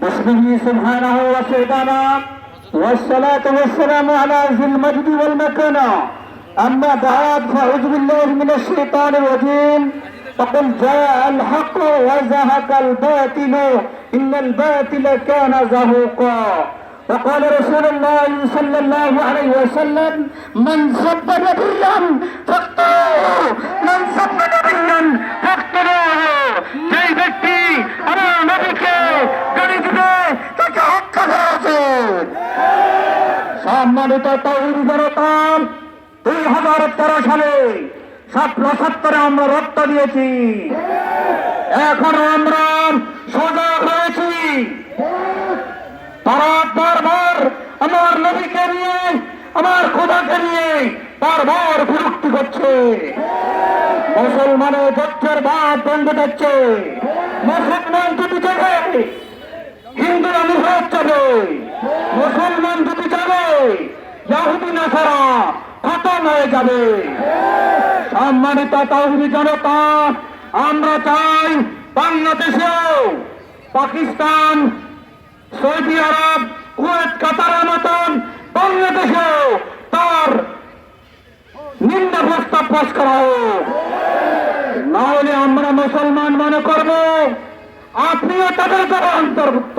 باسمه سبحانه وتعالى والصلاة والسلام على ذي المجد والمكانة. أما بعد فأعوذ بالله من الشيطان الرجيم. فقل جاء الحق وزهق الباطل إن الباطل كان زهوقا. وقال رسول الله صلى الله عليه وسلم من سب نبيا فاقتلوه তৌরি জনতা দুই হাজার তেরো সালে সতেরো সত্তরে আমরা রক্ত দিয়েছি। এখনও আমরা সজাগ হয়েছি। তারা বারবার আমার নবীকে নিয়ে, আমার খোদাকে নিয়ে বারবার বিরক্তি করছে। মুসলমানের তথ্যের বাদ বন্ধ যাচ্ছে মুসলমান যদি যাবে হিন্দুরা মুহূর্ত যাবে মুসলমান ইয়াহুদি নাসারা, খতম হয়ে যাবে। সম্মানিত তৌহিদি জনতা, আমরা চাই বাংলাদেশেও পাকিস্তান, সৌদি আরব, কুয়েত, কাতারের মতন বাংলাদেশেও তার নিন্দা প্রস্তাব পাশ করা হোক নাহলে আমরা মুসলমান মনে করব, আপনিও তাদের দ্বারা অন্তর্ভুক্ত।